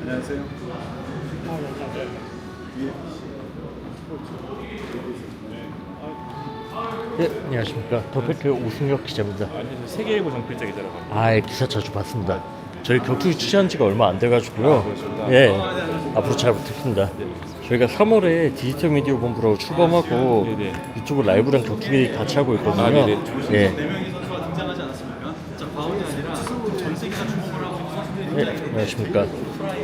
안녕하세요. 네, 안녕하십니까. 더팩트 오승혁 기자입니다. 아니 세계일보 정필자 기자라고 합니다. 아, 예, 기사 자주 봤습니다. 저희 격투기 취재한 지가 얼마 안 돼가지고요. 그렇습니다. 예, 앞으로 잘 부탁드립니다. 저희가 3월에 디지털 미디어 본부라고 출범하고 네네. 유튜브 라이브랑 격투기 같이 하고 있거든요. 아, 네네. 예, 네, 안녕하십니까.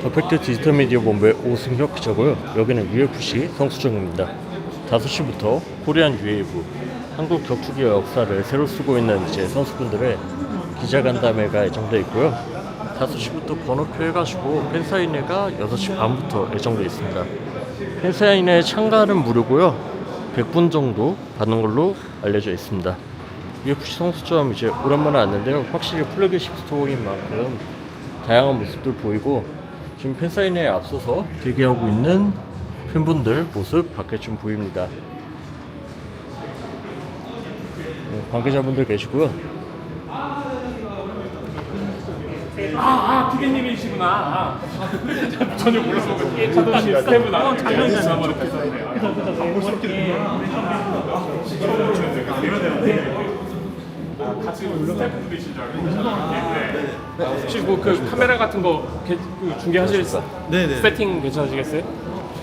더팩트 디지털 미디어 본부의 오승혁 기자고요. 여기는 UFC 성수정입니다. 5시부터 코리안 UAV 한국 격투기의 역사를 새로 쓰고 있는 이제 선수분들의 기자간담회가 예정돼 있고요. 5시부터 번호표 해가지고 팬사인회가 6시 반부터 예정돼 있습니다. 팬사인회 참가는 무료고요. 100분 정도 받는 걸로 알려져 있습니다. UFC 성수점 이제 오랜만에 왔는데요. 확실히 플래그십 스토어인 만큼 다양한 모습들 보이고 지금 팬사인회에 앞서서 대기하고 있는 팬분들 모습 밖에 좀 보입니다. 네, 관계자분들 계시고요. 아, 피디님이시구나. 아, 전혀 몰랐어. 이게 잠깐 스태프나 아, 장면이 한번 같이 스태프분이신 줄 알고. 혹시 뭐 그 카메라 같은 거 게- 그 중계하실 네네. 세팅 괜찮으시겠어요?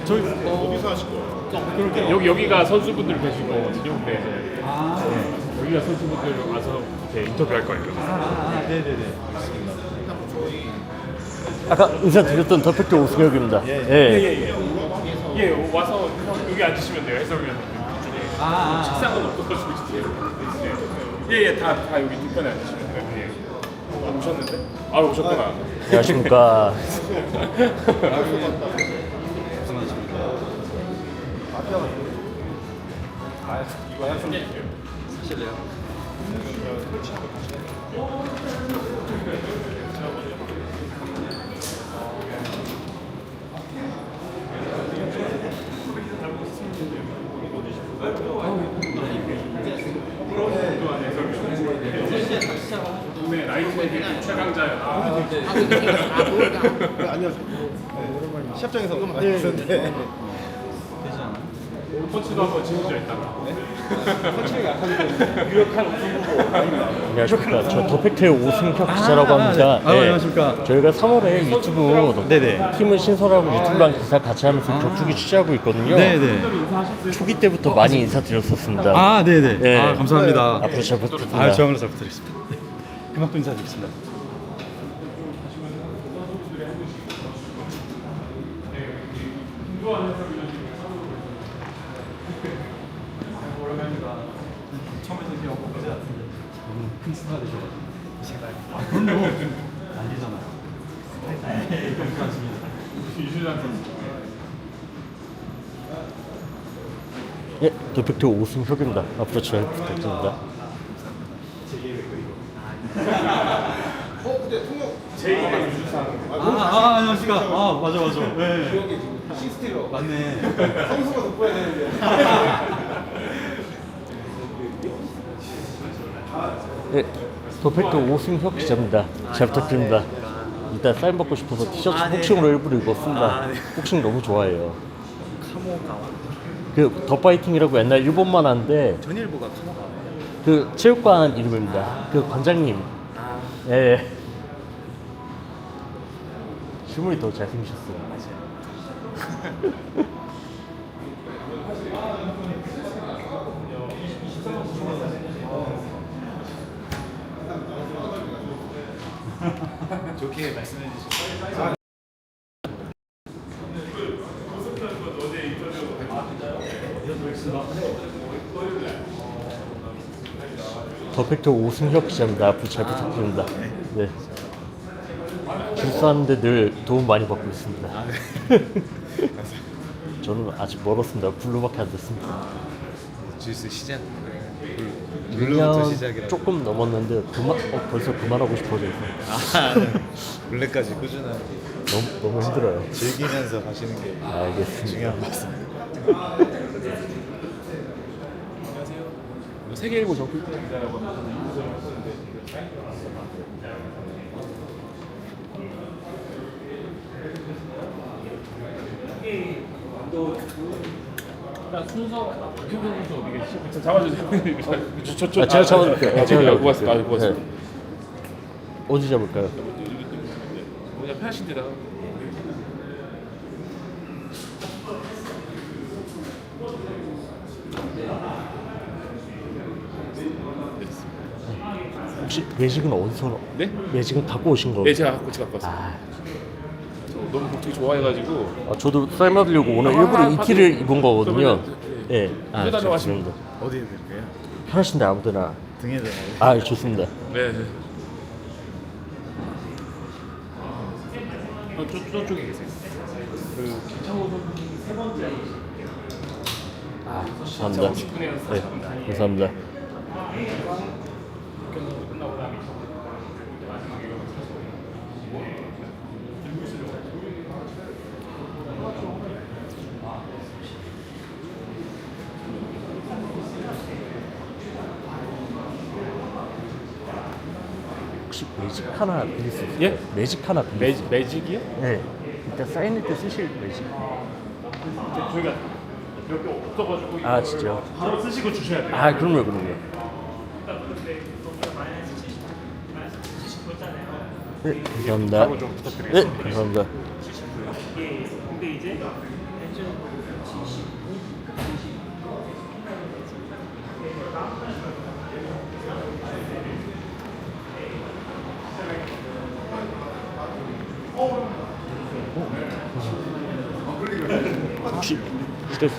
저희 어디서 하실 거예요? 여기 여기가 선수분들 계실 거거든요. 근데 이제 네, 여기가 선수분들 와서 이렇게 인터뷰할 거예요. 아, 네네네. 아까 인사 드렸던 더팩트 오승혁입니다. 예. 예예 예. 예, 와서 여기 앉으시면 돼요. 해설위원 중에. 아, 아, 식상은 어떻게 주세요? 예예, 다 다 여기 뒷편에 앉으시면 돼요. 예. 아, 오셨는데? 아 오셨구나. 안녕하십니까. 이거 한손 주세요. 하실래요? 동네 나이트 최강자야. 아, 시합장에서 많이 봤는데 되지 않아? 코치도 한번 진짜 있다가. 안녕하십니까. 저 더팩트의 오승혁 기자라고 합니다. 네. 아, 안녕하십니까. 저희가 3월에 유튜브 네네. 팀을 신설하고 유튜브랑 기사 같이 하면서 격투기 취재하고 있거든요. 네네. 초기 때부터 많이 인사드렸었습니다. 아, 네네. 네. 아, 감사합니다. 앞으로 잘 부탁드립니다. 아, 저번에 잘 부탁드리겠습니다. 네. 그만큼 인사드리겠습니다. 처음에 이렇게 엊그제 같은데 너무 큰 스타 되셔가지고 제가 아 그럼요 난리잖아요 유준환 선수. 예, 더팩트 오승혁입니다. 앞으로 잘 부탁드립니다. 제2의 유준환. 아, 아 안녕하십니까 아 맞아 맞아 네. 시스테로 맞네 성수가 돋보여야 되는데 예, 더팩트 오승혁 기자입니다. 잘 부탁드립니다. 이따 사인 받고 싶어서 티셔츠 복싱으로 일부러 입었습니다. 복싱 너무 좋아해요. 카모가와 그 더 파이팅이라고 옛날 일본만 하는데 전일보가 카모가와 그 체육관 이름입니다. 그 관장님. 예. 예. 실물이 더 잘생기셨어요. 좋게 말씀해 주시고 더팩트 오승혁 기자입니다. 앞으로 잘 부탁드립니다. 네. 줄서하는데 늘 도움 많이 받고 있습니다. 저는 아직 멀었습니다. 블루밖에 안 됐습니다. 주스 시작. 1년 조금 넘었는데 그만, 어, 벌써 그만하고 싶어져서 아, 블랙까지 꾸준하게 너무, 너무 힘들어요. 즐기면서 가시는 게 알겠습니다. 중요한 것 같습니다. 이구성을 했었는데 일단 순서 박효근 선수 어디 계시죠? 저 잡아주세요. 저, 저, 저, 아, 제가 잡아줄게요. 아, 제가 제가 고맙습니다. 아. 고맙습니다. 네. 어디 잡을까요? 그냥 편하신 데다가 혹시 매직은 어디서? 네? 매직은 갖고 오신 거? 네 제가 갖고 제가 갖고 왔어요. 아, 저 너무 복되게 좋아해가지고 아, 저도 쌀맞으려고 오늘 아, 일부러 아, 이티를 받으- 입은 거거든요. 그러면, 예. 아, 해달라고 하시면- 좋습니다. 어디에 드릴까요? 편하신데 아무데나. 등에다. 아, 좋습니다. 네. 네. 어, 저, 저쪽에 계세요. 그 김창호 선수 세 번째 아, 감사합니다. 50분에 네, 감사합니다. 끝나고 나면 혹시 매직 하나 빌릴 수 있어요? 예? 매직 하나 빌릴 매직, 매직이요? 네. 이따 사인할 때 쓰실 매직. 저희가 몇개 없어가지고 아, 진짜요? 바로 쓰시고 주셔야 돼요. 아, 그럼요, 그럼요. 네, 감사합니다. 바로 좀 부탁드리겠습니다. 네, 감사합니다. 혹시 휴대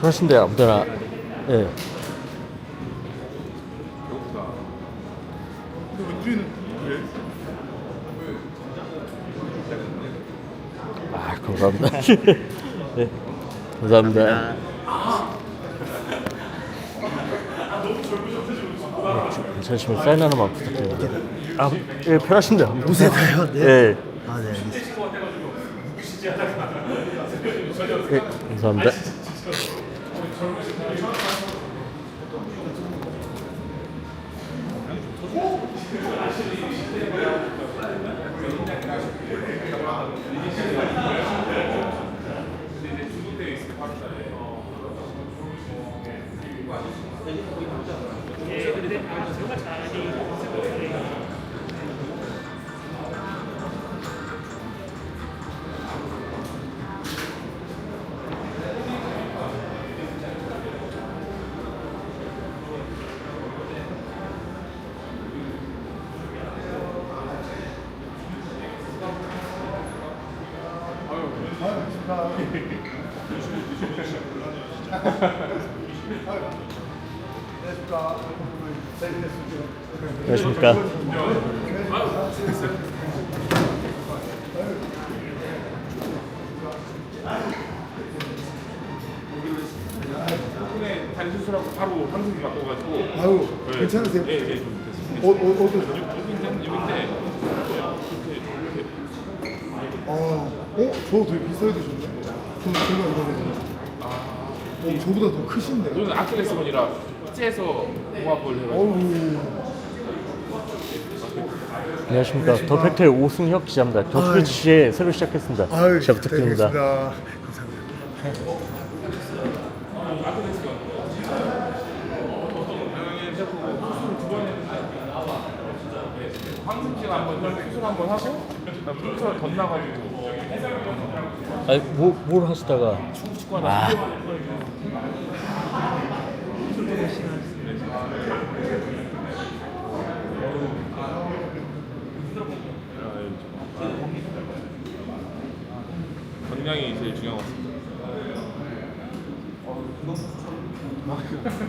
편하신데 아무데나 예. 아 감사합니다. 네, 감사합니다. 네, 괜찮으시면 사인 하나만 부탁드립니다. 아, 예, 편하신데 무쇠다요? 네. 예. 아, 네, 알겠습니다. 예, 감사합니다. 안녕하십니까. 덕분에 다리 수술하고 바로 방송기 바꿔가지고 아유, 네. 괜찮으세요? 예, 예, 좀 됐습니다. 어, 어, 어떠세요? 여기인데, 여기인데 이렇게 이렇게 아, 어? 저 되게 비싸게 드셨네? 저, 제가 이거는. 어, 저보다 더 크신데. 저는 아킬레스건이라 째서 공합을 해가지고 어우. 안녕하십니까. 더 팩트의 오승혁 기자입니다. 격투기 지시에 새로 시작했습니다. 아유, 잘 부탁드립니다. 부탁드리겠습니다. 감사합니다. 황승진 한번 수술 한번 하고 풀처 덧나가지고 아니, 뭐, 뭘 하시다가. 아, 건강이 제일 중요한 것 같습니다.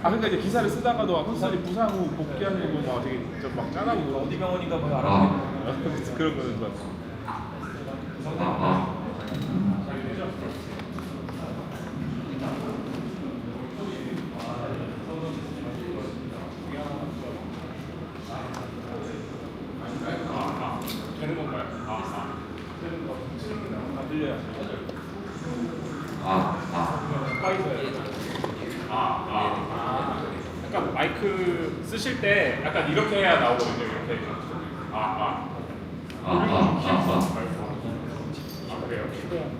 아 그러니까 이제 기사를 쓰다가도 막 기사를 부상 후 복귀하는 거 보면 막 되게 좀막 짠하고 어디 병원인가 뭐 알아 그런 거는 막 마이크 쓰실 때 약간 이렇게 해야 나오거든요. 이렇게. 아, 아. 아, 아, 아, 아. Yeah.